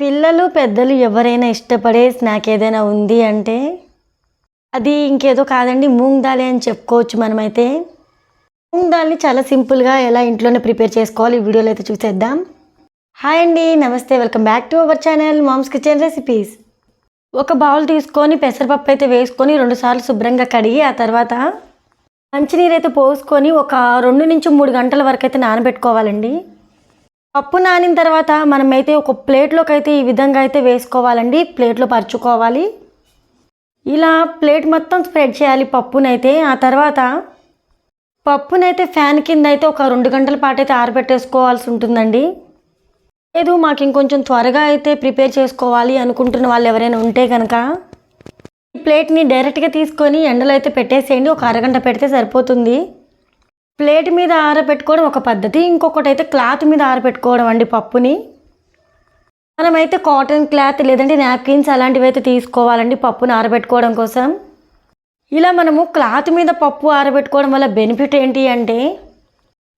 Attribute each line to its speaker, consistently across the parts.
Speaker 1: పిల్లలు పెద్దలు ఎవరైనా ఇష్టపడే స్నాక్ ఏదైనా ఉంది అంటే అది ఇంకేదో కాదండి మూంగ్ దాలి అని చెప్పుకోవచ్చు మనమైతే. మూంగ్ దాల్ని చాలా సింపుల్గా ఎలా ఇంట్లోనే ప్రిపేర్ చేసుకోవాలి ఈ వీడియోలో అయితే చూసేద్దాం. హాయ్ అండి నమస్తే welcome back to our channel mom's kitchen recipes. ఒక బౌల్ తీసుకొని పెసరపప్పు అయితే వేసుకొని రెండుసార్లు శుభ్రంగా కడిగి ఆ తర్వాత మంచినీరు అయితే పోసుకొని ఒక రెండు నుంచి మూడు గంటల వరకు అయితే నానబెట్టుకోవాలండి. పప్పు నానిన తర్వాత మనమైతే ఒక ప్లేట్లోకి అయితే ఈ విధంగా అయితే వేసుకోవాలండి. ప్లేట్లో పరుచుకోవాలి. ఇలా ప్లేట్ మొత్తం స్ప్రెడ్ చేయాలి పప్పునైతే. ఆ తర్వాత పప్పునైతే ఫ్యాన్ కింద అయితే ఒక రెండు గంటల పాటు అయితే ఆరబెట్టేసుకోవాల్సి ఉంటుందండి. లేదు మాకు ఇంకొంచెం త్వరగా అయితే ప్రిపేర్ చేసుకోవాలి అనుకుంటున్న వాళ్ళు ఎవరైనా ఉంటే కనుక ఈ ప్లేట్ని డైరెక్ట్గా తీసుకొని ఎండలో అయితే పెట్టేసేయండి. ఒక అరగంట పెడితే సరిపోతుంది. ప్లేట్ మీద ఆరబెట్టుకోవడం ఒక పద్ధతి. ఇంకొకటి అయితే క్లాత్ మీద ఆరబెట్టుకోవడం అండి పప్పుని. మనమైతే కాటన్ క్లాత్ లేదంటే నాప్కిన్స్ అలాంటివి అయితే తీసుకోవాలండి పప్పుని ఆరబెట్టుకోవడం కోసం. ఇలా మనము క్లాత్ మీద పప్పు ఆరబెట్టుకోవడం వల్ల బెనిఫిట్ ఏంటి అంటే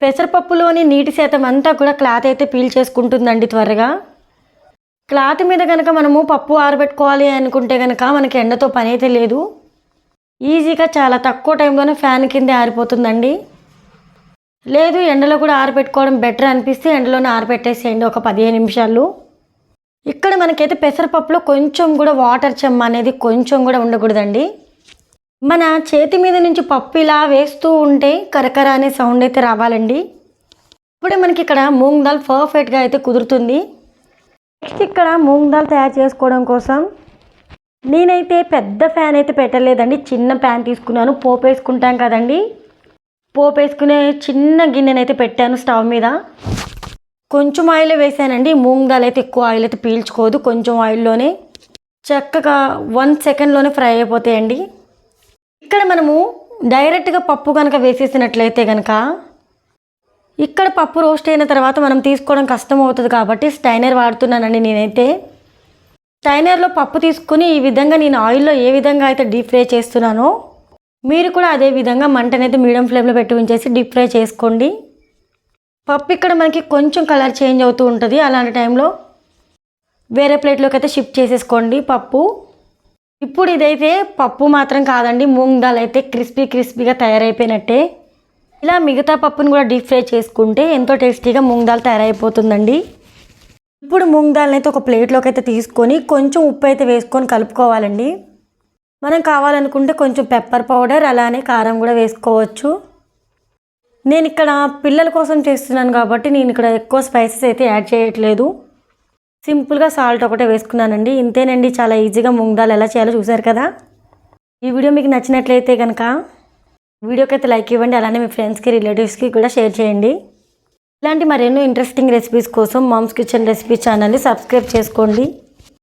Speaker 1: పెసరపప్పులోని నీటి శాతం అంతా కూడా క్లాత్ అయితే పీల్ చేసుకుంటుందండి త్వరగా. క్లాత్ మీద కనుక మనము పప్పు ఆరబెట్టుకోవాలి అనుకుంటే కనుక మనకి ఎండతో పని అయితే లేదు. ఈజీగా చాలా తక్కువ టైంలోనే ఫ్యాన్ కింద ఆరిపోతుందండి. లేదు ఎండలో కూడా ఆరబెట్టుకోవడం బెటర్ అనిపిస్తే ఎండలోనే ఆరబెట్టేసేయండి ఒక పదిహేను నిమిషాలు. ఇక్కడ మనకైతే పెసరపప్పులో కొంచెం కూడా వాటర్ చెమ్మ అనేది కొంచెం కూడా ఉండకూడదండి. మన చేతి మీద నుంచి పప్పు ఇలా వేస్తూ ఉంటే కరకర అనే సౌండ్ అయితే రావాలండి. ఇప్పుడే మనకి ఇక్కడ మూంగ్ దాల్ పర్ఫెక్ట్గా అయితే కుదురుతుంది. నెక్స్ట్ ఇక్కడ మూంగ్ దాల్ తయారు చేసుకోవడం కోసం నేనైతే పెద్ద ఫ్యాన్ అయితే పెట్టలేదండి. చిన్న ఫ్యాన్ తీసుకున్నాను. పోపు వేసుకుంటాం కదండి. పోపు వేసుకునే చిన్న గిన్నెనైతే పెట్టాను స్టవ్ మీద. కొంచెం ఆయిల్ వేసానండి. మూంగ్ దాల్ అయితే ఎక్కువ ఆయిల్ అయితే పీల్చుకోదు. కొంచెం ఆయిల్లోనే చక్కగా వన్ సెకండ్లోనే ఫ్రై అయిపోతాయండి. ఇక్కడ మనము డైరెక్ట్గా పప్పు కనుక వేసేసినట్లయితే కనుక ఇక్కడ పప్పు రోస్ట్ అయిన తర్వాత మనం తీసుకోవడం కష్టం అవుతుంది కాబట్టి స్టైనర్ వాడుతున్నానండి నేనైతే. స్టైనర్లో పప్పు తీసుకుని ఈ విధంగా నేను ఆయిల్లో ఏ విధంగా అయితే డీప్ ఫ్రై చేస్తున్నానో మీరు కూడా అదే విధంగా మంటనైతే మీడియం ఫ్లేమ్లో పెట్టి ఉంచేసి డీప్ ఫ్రై చేసుకోండి. పప్పు ఇక్కడ మనకి కొంచెం కలర్ చేంజ్ అవుతూ ఉంటుంది. అలాంటి టైంలో వేరే ప్లేట్లోకి అయితే షిఫ్ట్ చేసేసుకోండి పప్పు. ఇప్పుడు ఇదైతే పప్పు మాత్రం కాదండి మూంగ్ దాల్ అయితే క్రిస్పీ క్రిస్పీగా తయారైపోయినట్టే. ఇలా మిగతా పప్పుని కూడా డీప్ ఫ్రై చేసుకుంటే ఎంతో టేస్టీగా మూంగ్ దాల్ తయారైపోతుందండి. ఇప్పుడు మూంగ్ దాల్ని అయితే ఒక ప్లేట్లోకి అయితే తీసుకొని కొంచెం ఉప్పు అయితే వేసుకొని కలుపుకోవాలండి. మనం కావాలనుకుంటే కొంచెం పెప్పర్ పౌడర్ అలానే కారం కూడా వేసుకోవచ్చు. నేను ఇక్కడ పిల్లల కోసం చేస్తున్నాను కాబట్టి నేను ఇక్కడ ఎక్కువ స్పైసెస్ అయితే యాడ్ చేయట్లేదు. సింపుల్గా సాల్ట్ ఒకటే వేసుకున్నానండి. ఇంతేనండి చాలా ఈజీగా మూంగ్ ఎలా చేయాలో చూసారు కదా? ఈ వీడియో మీకు నచ్చినట్లయితే కనుక వీడియోకి అయితే లైక్ ఇవ్వండి అలానే మీ ఫ్రెండ్స్కి రిలేటివ్స్కి కూడా షేర్ చేయండి. ఇలాంటి మరెన్నో ఇంట్రెస్టింగ్ రెసిపీస్ కోసం మామ్స్ కిచెన్ రెసిపీ ఛానల్ని సబ్స్క్రైబ్ చేసుకోండి.